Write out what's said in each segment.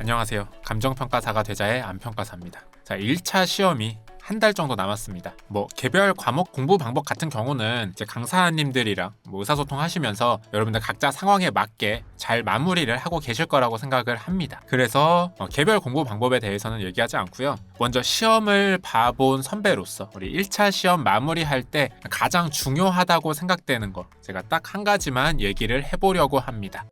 안녕하세요. 감정평가사가 되자의 안평가사입니다. 자, 1차 시험이 한 달 정도 남았습니다. 뭐 개별 과목 공부 방법 같은 경우는 이제 강사님들이랑 뭐 의사소통 하시면서 여러분들 각자 상황에 맞게 잘 마무리를 하고 계실 거라고 생각을 합니다. 그래서 어, 개별 공부 방법에 대해서는 얘기하지 않고요. 먼저 시험을 봐본 선배로서 우리 1차 시험 마무리할 때 가장 중요하다고 생각되는 거 제가 딱 한 가지만 얘기를 해보려고 합니다.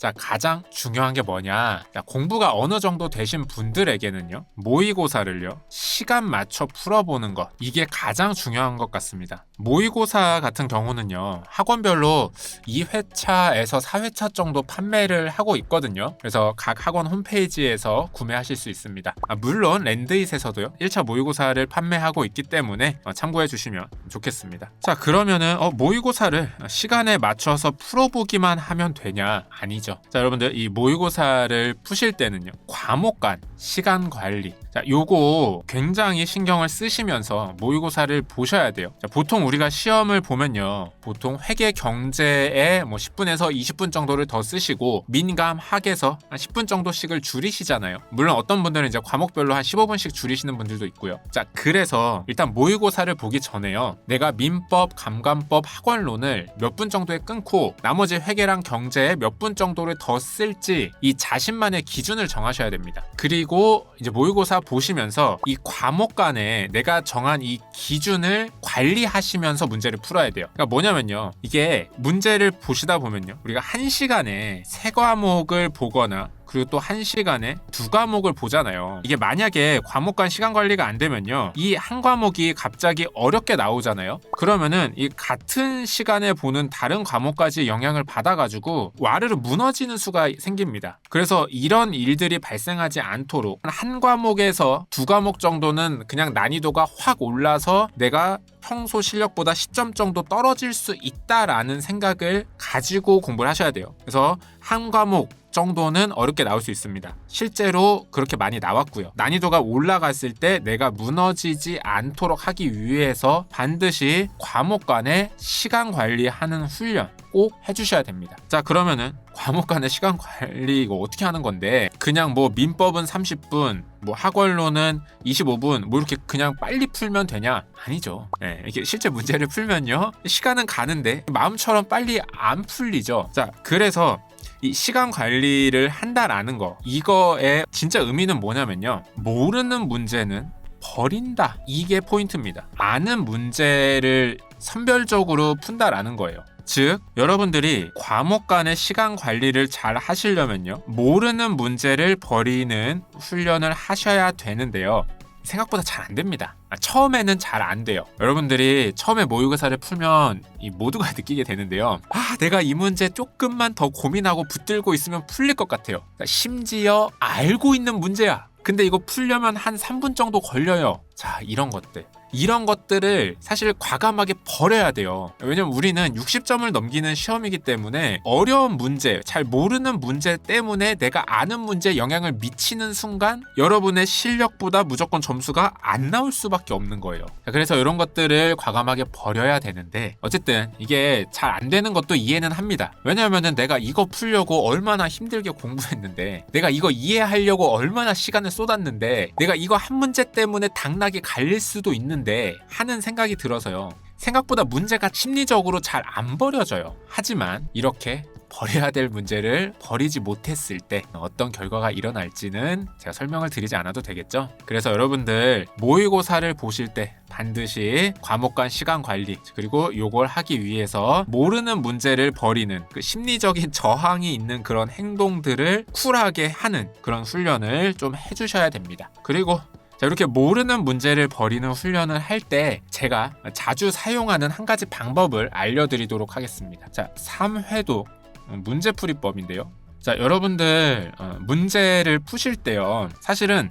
자, 가장 중요한 게 뭐냐? 자, 공부가 어느 정도 되신 분들에게는요, 모의고사를요, 시간 맞춰 풀어보는 것. 이게 가장 중요한 것 같습니다. 모의고사 같은 경우는요, 학원별로 2회차에서 4회차 정도 판매를 하고 있거든요. 그래서 각 학원 홈페이지에서 구매하실 수 있습니다. 아, 물론 랜드잇에서도요, 1차 모의고사를 판매하고 있기 때문에 어, 참고해 주시면 좋겠습니다. 자, 그러면은 어, 모의고사를 시간에 맞춰서 풀어보기만 하면 되냐? 아니죠. 자, 여러분들 이 모의고사를 푸실 때는요. 과목 간 시간 관리. 자, 요거 굉장히 신경을 쓰시면서 모의고사를 보셔야 돼요. 자, 보통 우리가 시험을 보면요. 보통 회계 경제에 뭐 10분에서 20분 정도를 더 쓰시고 민감 학에서 한 10분 정도씩을 줄이시잖아요. 물론 어떤 분들은 이제 과목별로 한 15분씩 줄이시는 분들도 있고요. 자, 그래서 일단 모의고사를 보기 전에요. 내가 민법, 감감법, 학원론을 몇 분 정도에 끊고 나머지 회계랑 경제에 몇 분 정도를 더 쓸지 이 자신만의 기준을 정하셔야 됩니다. 그리고 이제 모의고사 보시면서 이 과목 간에 내가 정한 이 기준을 관리하시면서 문제를 풀어야 돼요. 그러니까 뭐냐면요. 이게 문제를 보시다 보면요. 우리가 한 시간에 세 과목을 보거나 그리고 또 한 시간에 두 과목을 보잖아요. 이게 만약에 과목 간 시간 관리가 안 되면요. 이 한 과목이 갑자기 어렵게 나오잖아요. 그러면은 이 같은 시간에 보는 다른 과목까지 영향을 받아가지고 와르르 무너지는 수가 생깁니다. 그래서 이런 일들이 발생하지 않도록 한 과목에서 두 과목 정도는 그냥 난이도가 확 올라서 내가 평소 실력보다 10점 정도 떨어질 수 있다라는 생각을 가지고 공부를 하셔야 돼요. 그래서 한 과목 정도는 어렵게 나올 수 있습니다. 실제로 그렇게 많이 나왔고요. 난이도가 올라갔을 때 내가 무너지지 않도록 하기 위해서 반드시 과목 간의 시간 관리하는 훈련 꼭 해주셔야 됩니다. 자, 그러면은 과목 간의 시간 관리 이거 어떻게 하는 건데 그냥 뭐 민법은 30분, 뭐 학원론은 25분, 뭐 이렇게 그냥 빨리 풀면 되냐? 아니죠. 네, 이게 실제 문제를 풀면요 시간은 가는데 마음처럼 빨리 안 풀리죠. 자, 그래서 이 시간 관리를 한다라는 거 이거의 진짜 의미는 뭐냐면요. 모르는 문제는 버린다. 이게 포인트입니다. 아는 문제를 선별적으로 푼다라는 거예요. 즉 여러분들이 과목 간의 시간 관리를 잘 하시려면요. 모르는 문제를 버리는 훈련을 하셔야 되는데요 생각보다 잘 안 됩니다. 아, 처음에는 잘 안 돼요. 여러분들이 처음에 모의고사를 풀면 이 모두가 느끼게 되는데요. 아, 내가 이 문제 조금만 더 고민하고 붙들고 있으면 풀릴 것 같아요. 그러니까 심지어 알고 있는 문제야. 근데 이거 풀려면 한 3분 정도 걸려요. 자, 이런 것들. 이런 것들을 사실 과감하게 버려야 돼요. 왜냐면 우리는 60점을 넘기는 시험이기 때문에 어려운 문제, 잘 모르는 문제 때문에 내가 아는 문제에 영향을 미치는 순간 여러분의 실력보다 무조건 점수가 안 나올 수밖에 없는 거예요. 그래서 이런 것들을 과감하게 버려야 되는데 어쨌든 이게 잘 안 되는 것도 이해는 합니다. 왜냐면은 내가 이거 풀려고 얼마나 힘들게 공부했는데 내가 이거 이해하려고 얼마나 시간을 쏟았는데 내가 이거 한 문제 때문에 당락이 갈릴 수도 있는 있는데 하는 생각이 들어서요. 생각보다 문제가 심리적으로 잘 안 버려져요. 하지만 이렇게 버려야 될 문제를 버리지 못했을 때 어떤 결과가 일어날지는 제가 설명을 드리지 않아도 되겠죠. 그래서 여러분들 모의고사를 보실 때 반드시 과목 간 시간 관리 그리고 요걸 하기 위해서 모르는 문제를 버리는 그 심리적인 저항이 있는 그런 행동들을 쿨하게 하는 그런 훈련을 좀 해주셔야 됩니다. 그리고 자, 이렇게 모르는 문제를 버리는 훈련을 할 때 제가 자주 사용하는 한 가지 방법을 알려드리도록 하겠습니다. 자, 3회도 문제풀이법인데요. 자, 여러분들 어, 문제를 푸실 때요. 사실은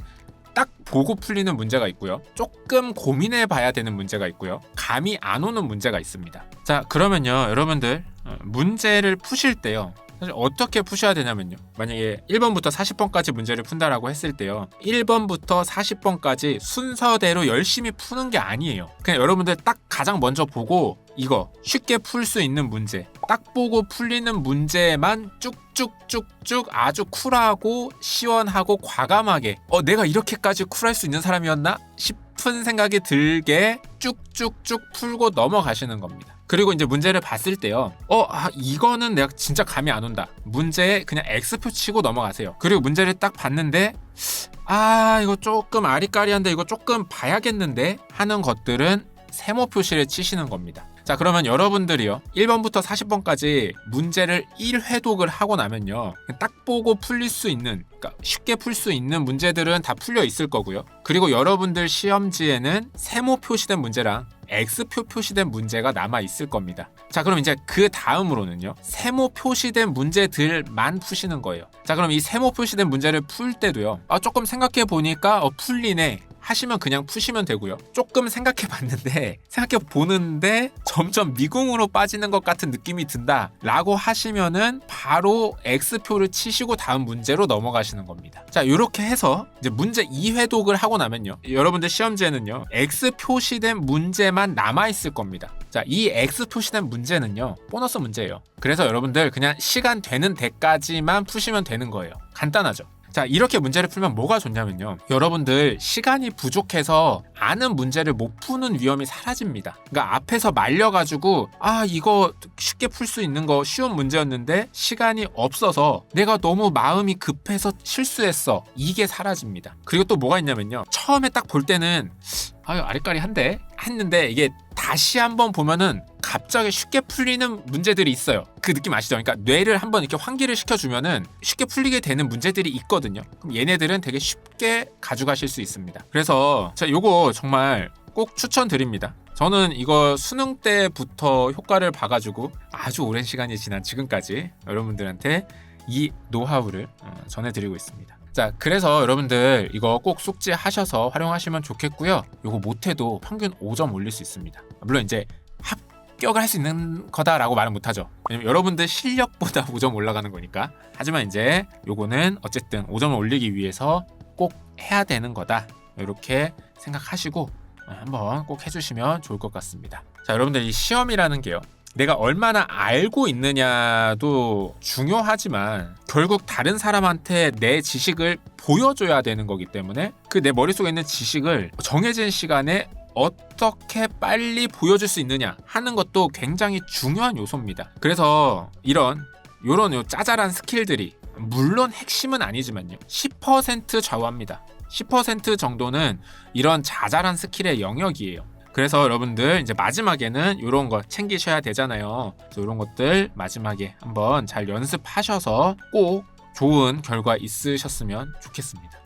딱 보고 풀리는 문제가 있고요. 조금 고민해 봐야 되는 문제가 있고요. 감이 안 오는 문제가 있습니다. 자, 그러면요. 여러분들 어, 문제를 푸실 때요. 사실 어떻게 푸셔야 되냐면요. 만약에 1번부터 40번까지 문제를 푼다라고 했을 때요. 1번부터 40번까지 순서대로 열심히 푸는 게 아니에요. 그냥 여러분들 딱 가장 먼저 보고 이거 쉽게 풀 수 있는 문제 딱 보고 풀리는 문제만 쭉쭉쭉쭉 아주 쿨하고 시원하고 과감하게 어 내가 이렇게까지 쿨할 수 있는 사람이었나 싶은 생각이 들게 쭉쭉쭉 풀고 넘어가시는 겁니다. 그리고 이제 문제를 봤을 때요. 어, 아, 이거는 내가 진짜 감이 안 온다. 문제에 그냥 X표 치고 넘어가세요. 그리고 문제를 딱 봤는데 아, 이거 조금 아리까리한데 이거 조금 봐야겠는데 하는 것들은 세모 표시를 치시는 겁니다. 자, 그러면 여러분들이요. 1번부터 40번까지 문제를 1회독을 하고 나면요. 딱 보고 풀릴 수 있는, 그러니까 쉽게 풀 수 있는 문제들은 다 풀려 있을 거고요. 그리고 여러분들 시험지에는 세모 표시된 문제랑 X표 표시된 문제가 남아 있을 겁니다. 자, 그럼 이제 그 다음으로는요. 세모 표시된 문제들만 푸시는 거예요. 자, 그럼 이 세모 표시된 문제를 풀 때도요. 아, 조금 생각해 보니까 어, 풀리네. 하시면 그냥 푸시면 되고요. 조금 생각해 봤는데, 생각해 보는데 점점 미궁으로 빠지는 것 같은 느낌이 든다. 라고 하시면은 바로 X표를 치시고 다음 문제로 넘어가시는 겁니다. 자, 이렇게 해서 이제 문제 2회독을 하고 나면요. 여러분들 시험지에는요. X 표시된 문제만 남아 있을 겁니다. 자, 이 X 표시된 문제는요. 보너스 문제예요. 그래서 여러분들 그냥 시간 되는 데까지만 푸시면 되는 거예요. 간단하죠. 자, 이렇게 문제를 풀면 뭐가 좋냐면요. 여러분들 시간이 부족해서 아는 문제를 못 푸는 위험이 사라집니다. 그러니까 앞에서 말려가지고, 아, 이거 쉽게 풀 수 있는 거 쉬운 문제였는데 시간이 없어서 내가 너무 마음이 급해서 실수했어. 이게 사라집니다. 그리고 또 뭐가 있냐면요. 처음에 딱 볼 때는, 아유, 아리까리 한데? 했는데 이게 다시 한번 보면은 갑자기 쉽게 풀리는 문제들이 있어요. 그 느낌 아시죠? 그러니까 뇌를 한번 이렇게 환기를 시켜주면은 쉽게 풀리게 되는 문제들이 있거든요. 그럼 얘네들은 되게 쉽게 가져가실 수 있습니다. 그래서 제가 요거 정말 꼭 추천드립니다. 저는 이거 수능 때부터 효과를 봐가지고 아주 오랜 시간이 지난 지금까지 여러분들한테 이 노하우를 어, 전해드리고 있습니다. 자, 그래서 여러분들 이거 꼭 숙지하셔서 활용하시면 좋겠고요. 이거 못해도 평균 5점 올릴 수 있습니다. 물론 이제 합격을 할 수 있는 거다라고 말은 못하죠. 왜냐면 여러분들 실력보다 5점 올라가는 거니까. 하지만 이제 요거는 어쨌든 5점을 올리기 위해서 꼭 해야 되는 거다. 이렇게 생각하시고 한번 꼭 해주시면 좋을 것 같습니다. 자, 여러분들 이 시험이라는 게요. 내가 얼마나 알고 있느냐도 중요하지만 결국 다른 사람한테 내 지식을 보여줘야 되는 거기 때문에 그 내 머릿속에 있는 지식을 정해진 시간에 어떻게 빨리 보여줄 수 있느냐 하는 것도 굉장히 중요한 요소입니다. 그래서 이런 요런 요 짜잘한 스킬들이 물론 핵심은 아니지만요. 10% 좌우합니다. 10% 정도는 이런 자잘한 스킬의 영역이에요. 그래서 여러분들 이제 마지막에는 이런 거 챙기셔야 되잖아요. 이런 것들 마지막에 한번 잘 연습하셔서 꼭 좋은 결과 있으셨으면 좋겠습니다.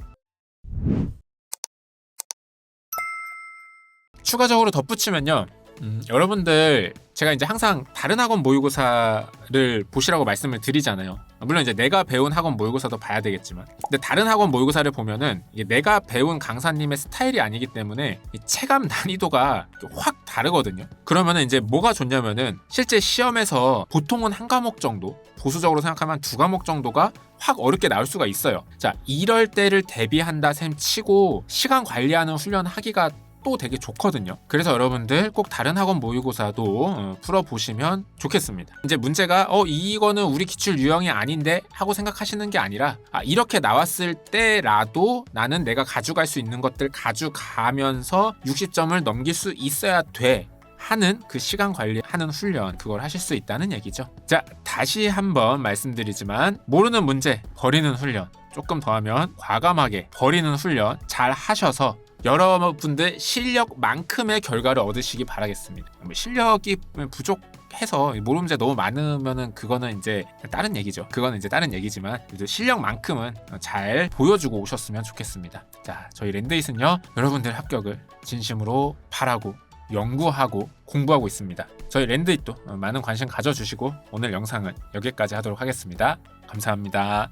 추가적으로 덧붙이면요. 음, 여러분들 제가 이제 항상 다른 학원 모의고사를 보시라고 말씀을 드리잖아요. 물론 이제 내가 배운 학원 모의고사도 봐야 되겠지만, 근데 다른 학원 모의고사를 보면은 내가 배운 강사님의 스타일이 아니기 때문에 이 체감 난이도가 확 다르거든요. 그러면은 이제 뭐가 좋냐면은 실제 시험에서 보통은 한 과목 정도, 보수적으로 생각하면 두 과목 정도가 확 어렵게 나올 수가 있어요. 자, 이럴 때를 대비한다 셈 치고 시간 관리하는 훈련 하기가 또 되게 좋거든요. 그래서 여러분들 꼭 다른 학원 모의고사도 어, 풀어보시면 좋겠습니다. 이제 문제가 어 이거는 우리 기출 유형이 아닌데 하고 생각하시는 게 아니라 아, 이렇게 나왔을 때라도 나는 내가 가져갈 수 있는 것들 가져가면서 60점을 넘길 수 있어야 돼. 하는 그 시간 관리하는 훈련 그걸 하실 수 있다는 얘기죠. 자 다시 한번 말씀드리지만 모르는 문제 버리는 훈련 조금 더 하면 과감하게 버리는 훈련 잘 하셔서 여러분들 실력만큼의 결과를 얻으시기 바라겠습니다. 뭐 실력이 부족 해서 모르는 문제 너무 많으면은 그거는 이제 다른 얘기죠. 그거는 이제 다른 얘기지만 실력만큼은 잘 보여주고 오셨으면 좋겠습니다. 자, 저희 랜드잇은요 여러분들 합격을 진심으로 바라고 연구하고 공부하고 있습니다. 저희 랜드잇도 많은 관심 가져주시고 오늘 영상은 여기까지 하도록 하겠습니다. 감사합니다.